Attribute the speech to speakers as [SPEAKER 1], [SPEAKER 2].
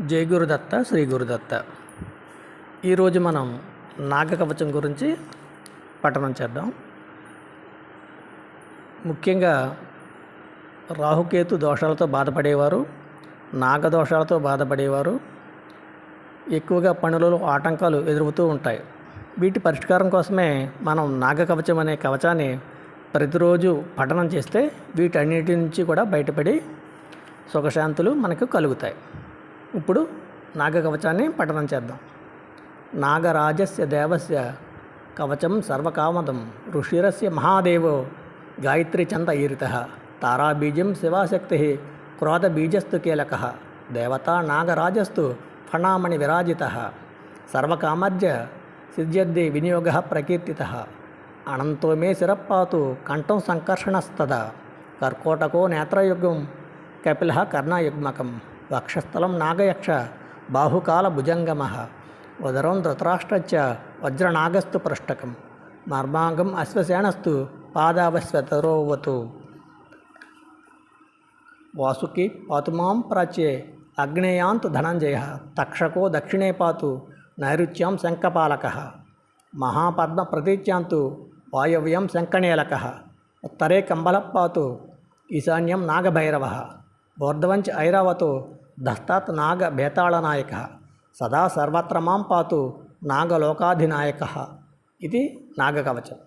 [SPEAKER 1] జై గురుదత్త శ్రీ గురుదత్త. ఈరోజు మనం నాగకవచం గురించి పఠనం చేద్దాం. ముఖ్యంగా రాహుకేతు దోషాలతో బాధపడేవారు నాగదోషాలతో బాధపడేవారు ఎక్కువగా పనులలో ఆటంకాలు ఎదురుతూ ఉంటాయి. వీటి పరిష్కారం కోసమే మనం నాగకవచం అనే కవచాన్ని ప్రతిరోజు పఠనం చేస్తే వీటన్నిటి నుంచి కూడా బయటపడి సుఖశాంతులు మనకు కలుగుతాయి. ఇప్పుడు నాగకవచాన్ని పఠనం చేద్దాం. నాగరాజస్య దేవస్య కవచం సర్వకామదం ఋషిరస్య మహాదేవో గాయత్రి చంద ఈరిత తారాబీజం శివాశక్తి క్రోధబీజస్తు కీలక దేవతా నాగరాజస్తు ఫణామణి విరాజిత సర్వకామర్జ సిద్ధ్యద్ది వినియోగ ప్రకీర్తిత అనంతో మే శిరపాతు కంఠం సంకర్షణస్తద కర్కోటకో నేత్రయుగం కపిల కర్ణయుగ్మకం వక్షస్థలం నాగయక్ష బాహుకాల భుజంగమ ఉదరం ధృతరాష్ట్రచ్చ వజ్రనాగస్తు పృష్టకం. మర్మాంగం అశ్వసేనస్తు పాదావశ్వతరోవతు. వాసుకి పాతుమాం ప్రాచ్యే అగ్నేయాంతు ధనంజయ. తక్షకో దక్షిణే పాతు నైరుత్యం శంఖపాలక. మహాపద్మ ప్రతీత్యాంతు వాయవ్యం శంఖనేలక. ఉత్తరే కంబలపాతు ఈశాన్యం నాగభైరవ. ఊర్ధ్వంచ ఐరావతో దస్తాత్ నాగ బేతాళనాయక సదా సర్వత్ర మాం పాతు నాగలోకాధినాయక. ఇది నాగకవచం